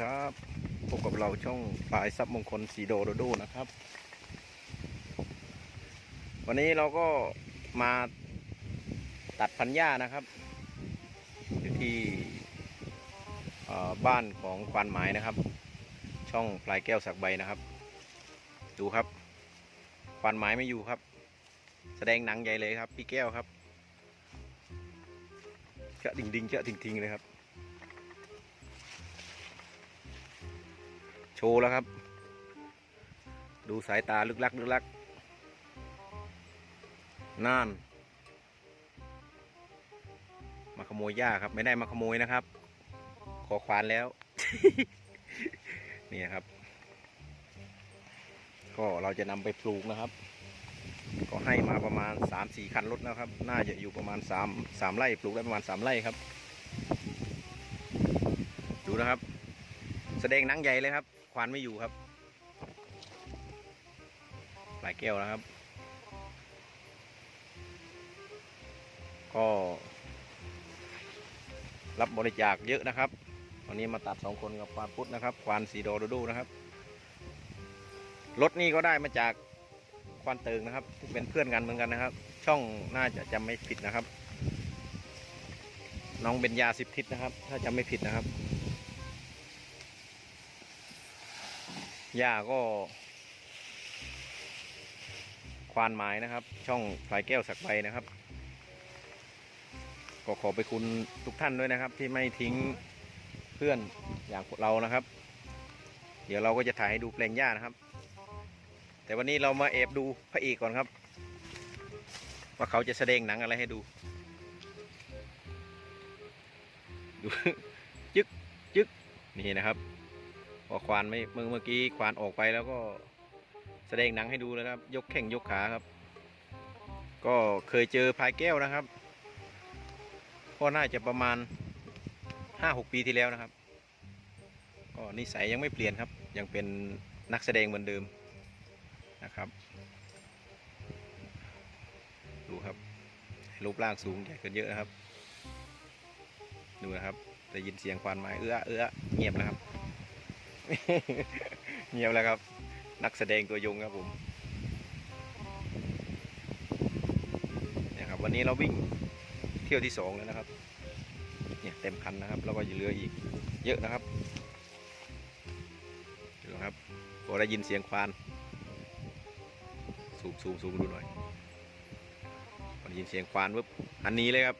ครับพบกับเราช่องปลายซับมงคลสีโดโดโดนะครับ วันนี้เราก็มาตัดพันหญ้านะครับอยู่ที่บ้านของควานหมายนะครับ ช่องปลายแก้วสักใบนะครับ ดูครับควานหมายไม่อยู่ครับ แสดงหนังใหญ่เลยครับ พี่แก้วครับเจาะดิ่งๆเจาะทิ้งทิ้งๆเลยครับ โชว์แล้วครับ ดูสายตาลึกลักลึกลักน่าน มาขโมยหญ้าครับ ไม่ได้มาขโมยนะครับ ขอควานแล้ว นี่ครับ ก็เราจะนำไปปลูกนะครับ ก็ให้มาประมาณ3-4คันรถนะครับ น่าจะอยู่ประมาณ3 3ไร่ปลูกได้ประมาณ3ไร่ครับ ดูนะครับ แสดงหนังใหญ่เลยครับ ควานไม่อยู่ครับปลายแก้วนะครับ ก็ รับบริจาคเยอะนะครับวันนี้มาตัดสองคนกับควานพุทธนะครับ ควานสีโดโดโดนะครับรถนี่ก็ได้มาจากควานเติงนะครับ เป็นเพื่อนกันเหมือนกันนะครับ ช่องน่าจะจำไม่ผิดนะครับ น้องเบญญาสิบทิศนะครับ ถ้าจำไม่ผิดนะครับ หญ้าก็ ควานไม้นะครับ ช่องพลายแก้วสักใบนะครับ ก็ขอไปคุณทุกท่านด้วยนะครับ ที่ไม่ทิ้งเพื่อนอย่างเรานะครับ เดี๋ยวเราก็จะถ่ายให้ดูแปลงหญ้านะครับ แต่วันนี้เรามาแอบดูพระเอกก่อนครับ ว่าเขาจะแสดงหนังอะไรให้ดู ดู จึกจึกนี่นะครับ พอควานไม่เมื่อเมื่อกี้ควานออกไปแล้วก็แสดงหนังให้ดูแล้วครับ ยกแข้งยกขาครับ ก็เคยเจอพายแก้วนะครับ ก็น่าจะประมาณห้าหกปีที่แล้วนะครับ ก็นิสัยยังไม่เปลี่ยนครับ ยังเป็นนักแสดงเหมือนเดิมนะครับ ดูครับ รูปร่างสูงใหญ่ขึ้นเยอะนะครับ ดูนะครับได้ยินเสียงควานไม้เอื้อเอื้อเงียบนะครับ เงียบแล้วครับ นักแสดงตัวยงครับผมเนี่ยครับ วันนี้เราวิ่งเที่ยวที่สองแล้วนะครับ เนี่ยเต็มคันนะครับ แล้วก็ยเหลืออีก เยอะนะครับดูครับพอได้ยินเสียงควานสูงสูงสูงดูหน่อยพอได้ยินเสียงควานปุ๊บอันนี้เลยครับ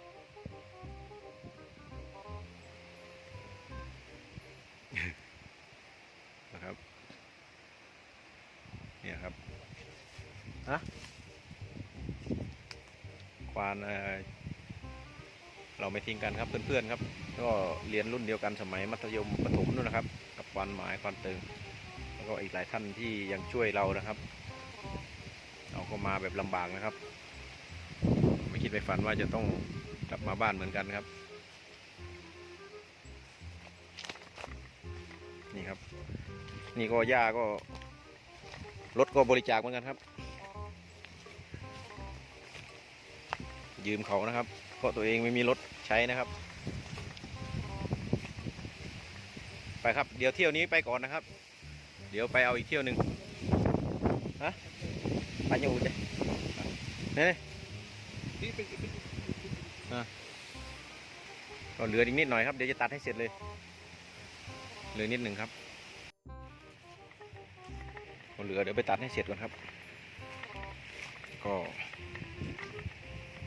ริงกันครับเพื่อนๆครับก็เรียนรุ่นเดียวกันสมัยมัธยมประถมนู่นนะครับ กับควานหมายควานติงแล้วก็อีกหลายท่านที่ยังช่วยเรานะครับ เราก็มาแบบลำบากนะครับ ไม่คิดไม่ฝันว่าจะต้องกลับมาบ้านเหมือนกันครับ นี่ครับ นี่ก็หญ้าก็รถก็บริจาคเหมือนกันครับ ยืมเขานะครับ เพราะตัวเองไม่มีรถ ช้นะครับ ไปครับ เดี๋ยวเที่ยวนี้ไปก่อนนะครับ เดี๋ยวไปเอาอีกเที่ยวหนึ่งฮะไปอยู่จ้ะเนี่ยก็เหลืออีกนิดหน่อยครับ เดี๋ยวจะตัดให้เสร็จเลยเหลือนิดหนึ่งครับก็เหลือเดี๋ยวไปตัดให้เสร็จก่อนครับ ก็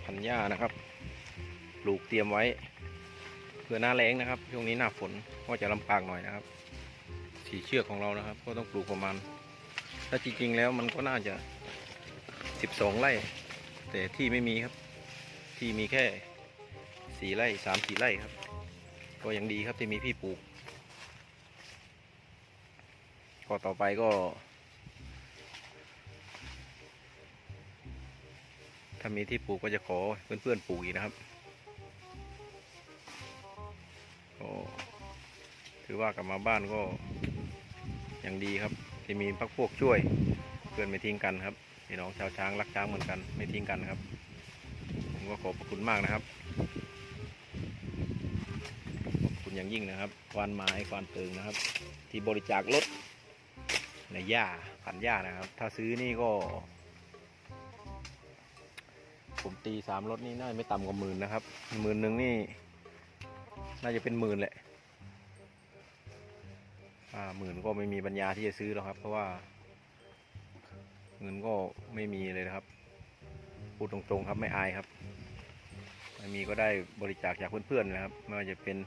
พันหญ้านะครับ ปลูกเตรียมไว้เพื่อหน้าแรงนะครับ ช่วงนี้หน้าฝนก็จะลำบากหน่อยนะครับสีเชือกของเรานะครับ ก็ต้องปลูกประมาณ ถ้าจริงๆแล้วมันก็น่าจะ 12 ไร่ แต่ที่ไม่มีครับ ที่มีแค่สี่ไร่สามสี่ไร่ครับ ก็ยังดีครับที่มีพี่ปลูกก็ต่อไปก็ ถ้ามีที่ปลูกก็จะขอเพื่อนๆปลูกอีกนะครับ ก็ถือว่ากลับมาบ้านก็ยังดีครับ ที่มีพักพวกช่วยเพื่อนไม่ทิ้งกันครับพี่น้องชาวช้างรักช้างเหมือนกันไม่ทิ้งกันครับ ผมก็ขอบคุณมากนะครับขอบคุณอย่างยิ่งนะครับควานไม้ควานเติงนะครับ ที่บริจาครถในหญ้าพันหญ้านะครับ ถ้าซื้อนี่ก็ ผมตีสามรถนี่น่าจะไม่ต่ำกว่าหมื่นนะครับหมื่นหนึ่งนี่ น่าจะเป็นหมื่นแหละอ่าหมื่นก็ไม่มีปัญญาที่จะซื้อหรอกครับ เพราะว่า เงินก็ไม่มีเลยนะครับ พูดตรงๆครับไม่อายครับไม่มีก็ได้บริจาคจากเพื่อนๆนะครับไม่ว่าจะเป็น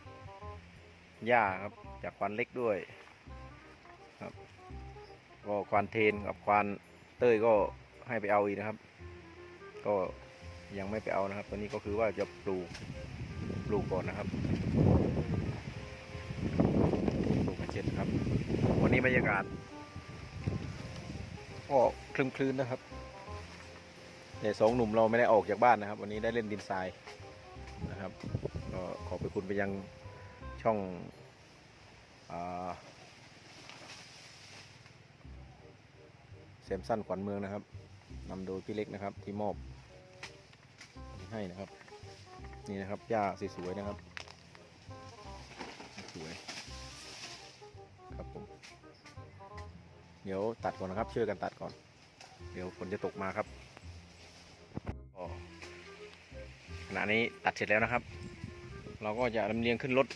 หญ้าครับ จากควานเล็กด้วยครับ ก็ควานเทนกับควานเต้ยก็ให้ไปเอาอีกนะครับ ก็ยังไม่ไปเอานะครับ ตอนนี้ก็คือว่าจะปลูก ปลูกก่อนนะครับปลูกกระเจ็ดครับ วันนี้บรรยากาศก็คลึมคลืนนะครับแต่สองหนุ่มเราไม่ได้ออกจากบ้านนะครับ วันนี้ได้เล่นดินทรายนะครับ ก็ขอบไปคุณไปยังช่องเซมสันขวัญเมืองนะครับนำโดยพี่เล็กนะครับที่มอบให้นะครับ นี่นะครับหญ้าสวยๆนะครับ สวยครับผมเดี๋ยวตัดก่อนนะครับช่วยกันตัดก่อน เดี๋ยวฝนจะตกมาครับขณะนี้ตัดเสร็จแล้วนะครับ เราก็จะลำเลียงขึ้นรถ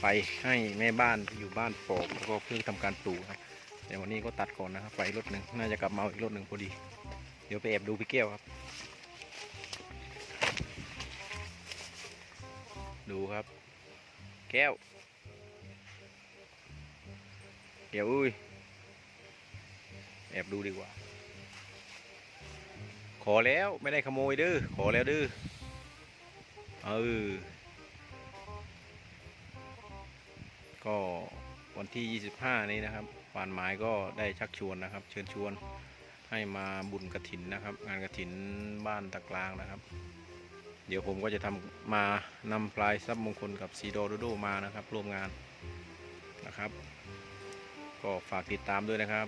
ไปให้แม่บ้านอยู่บ้านปอกแล้วก็เพื่อทำการปลูกครับแต่วันนี้ก็ตัดก่อนนะครับไปรถหนึ่งน่าจะกลับมาอาอีกรถหนึ่งพอดี เดี๋ยวไปแอบดูพี่แก้วครับ ดูครับ แก้ว เดี๋ยวอุ้ย แอบดูดีกว่า ขอแล้วไม่ได้ขโมยเด้อขอแล้วเด้อเออ ก็วันที่ 25 นี้นะครับปานไม้ก็ได้ชักชวนนะครับ เชิญชวนให้มาบุญกระถินนะครับ งานกระถินบ้านตะกลางนะครับ เดี๋ยวผมก็จะทำมานำพลายทรัพย์มงคลกับสีโดโดโดมานะครับ ร่วมงานนะครับ ก็ฝากติดตามด้วยนะครับ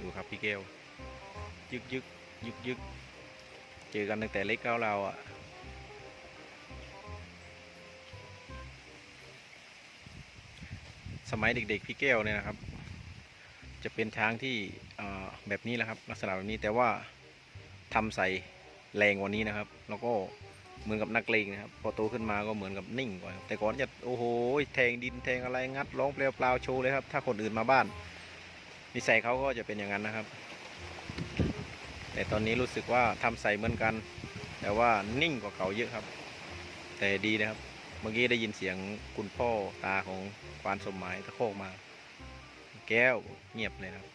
ดูครับพี่แก้วยึกยึกยึกยึกเจอกันตั้งแต่เล็กเก้าเราอะสมัยเด็กๆพี่แก้วเนี่ยนะครับ จะเป็นช้างที่แบบนี้แหละครับ ลักษณะแบบนี้แต่ว่าทำใส่แรงกว่านี้นะครับ แล้วก็ เหมือนกับนักเลงนะครับพอโตขึ้นมาก็เหมือนกับนิ่งกว่าแต่ก่อนจะโอ้โหแทงดินแทงอะไรงัดร้องเปล่าๆโชว์เลยครับ ถ้าคนอื่นมาบ้านนิสัยเขาก็จะเป็นอย่างนั้นนะครับ แต่ตอนนี้รู้สึกว่าทำใส่เหมือนกัน แต่ว่านิ่งกว่าเขาเยอะครับ แต่ดีนะครับ เมื่อกี้ได้ยินเสียงคุณพ่อตาของควานสมหมายตะโคกมา แก้วเงียบเลยนะครับ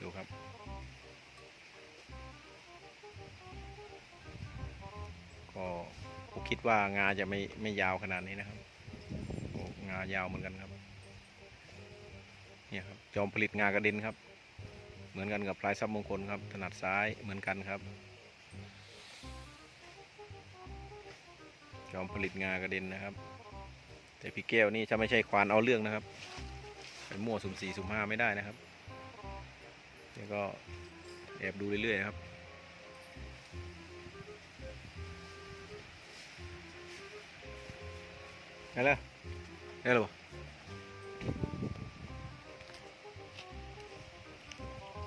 ดูครับ ก็ผมคิดว่างาจะไม่ไม่ยาวขนาดนี้นะครับงายาวเหมือนกันครับเนี่ยครับจอมผลิตงากระเด็นครับ เหมือนกันกับปลายซับมงคลครับถนัดซ้ายเหมือนกันครับ จอมผลิตงากระเด็นนะครับ แต่พี่แก้วนี่ถ้าไม่ใช่ควานเอาเรื่องนะครับไปมั่วสุ่มสี่สุ่มห้าไม่ได้นะครับเดี๋ยวก็แอบดูเรื่อยๆครับ ได้แล้วได้แล้ว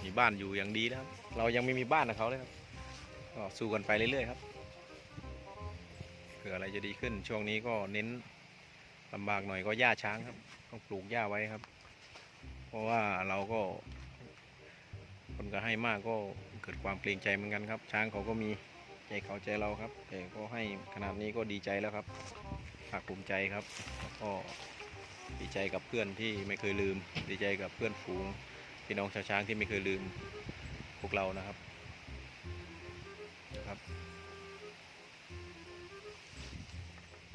มีบ้านอยู่อย่างดีนะครับ เรายังไม่มีบ้านกับเขาเลยครับก็สู้กันไปเรื่อยๆครับเผื่ออะไรจะดีขึ้น ช่วงนี้ก็เน้นลำบากหน่อยก็หญ้าช้างครับ ต้องปลูกหญ้าไว้ครับ เพราะว่าเราก็ คนก็ให้มากก็เกิดความเกรงใจเหมือนกันครับ ช้างเขาก็มีใจเขาใจเราครับ แต่ก็ให้ขนาดนี้ก็ดีใจแล้วครับ ภาคภูมิใจครับก็ดีใจกับเพื่อนที่ไม่เคยลืม ดีใจกับเพื่อนฝูงพี่น้องชาวช้างที่ไม่เคยลืมพวกเรานะครับนะครับ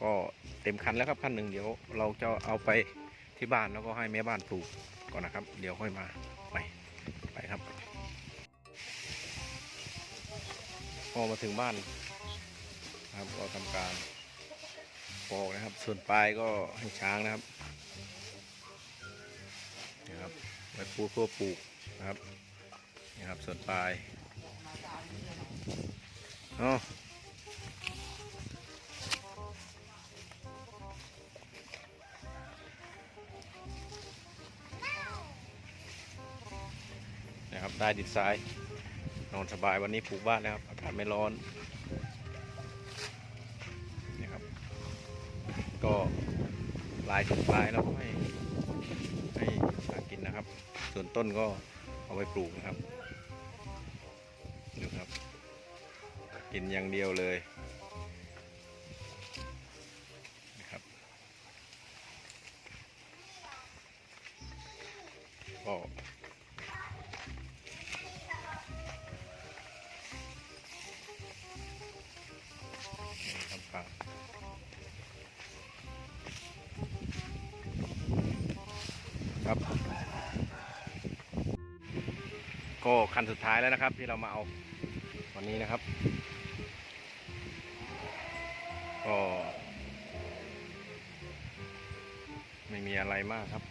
ก็เต็มคันแล้วครับคันหนึ่งเดี๋ยวเราจะเอาไปที่บ้านแล้วก็ให้แม่บ้านปลูกก่อนนะครับ เดี๋ยวค่อยมาไปไปครับพอมาถึงบ้านนะครับก็ทำการ ปอกนะครับ ส่วนปลายก็ให้ช้างนะครับนะครับไว้ปูเพื่อปลูกนะครับนะครับส่วนปลายเอานะครับได้ดิดซ้ายนอนสบายวันนี้ปลูกบ้านนะครับอากาศไม่ร้อน ก็ลายถึงปลายแล้วก็ให้ให้หากินนะครับ ส่วนต้นก็เอาไปปลูกนะครับดูครับ กินอย่างเดียวเลยนะครับก็ ก็คันสุดท้ายแล้วนะครับ ที่เรามาเอาวันนี้นะครับ ก็ ไม่มีอะไรมากครับ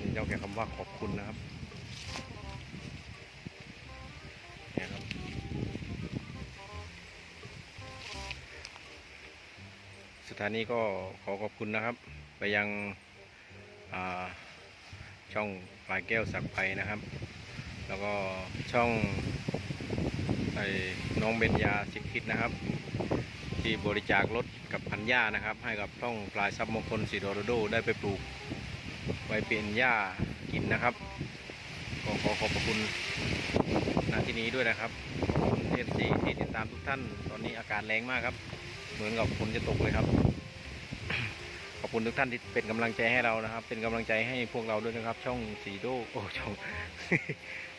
มีเจ้าแค่คำว่าขอบคุณนะครับเนี่ยครับสถานีก็ขอขอบคุณนะครับ ไปยังช่องปลายแก้วสักไปนะครับ แล้วก็ช่องไอ้น้องเบญญาสิกคิดนะครับ ที่บริจาครถกับพันหญ้านะครับ ให้กับช่องปลายซับมงคลสีโดโรโดได้ไปปลูกไว้เป็นหญ้ากินนะครับก็ขอขอบคุณณที่นี้ด้วยนะครับคุณเอฟซีที่ติดตามทุกท่าน ตอนนี้อากาศแรงมากครับ เหมือนกับฝนจะตกเลยครับ อบคุณทุกท่านที่เป็นกำลังใจให้เรานะครับ เป็นกำลังใจให้พวกเราด้วยนะครับ ช่องสีโดโอ้ช่อง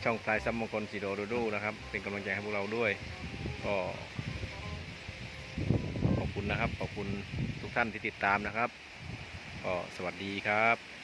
ช่องพลายซับมงคลสีโดโรโดนะครับ เป็นกำลังใจให้พวกเราด้วย ก็ขอบคุณนะครับ ขอบคุณทุกท่านที่ติดตามนะครับก็สวัสดีครับ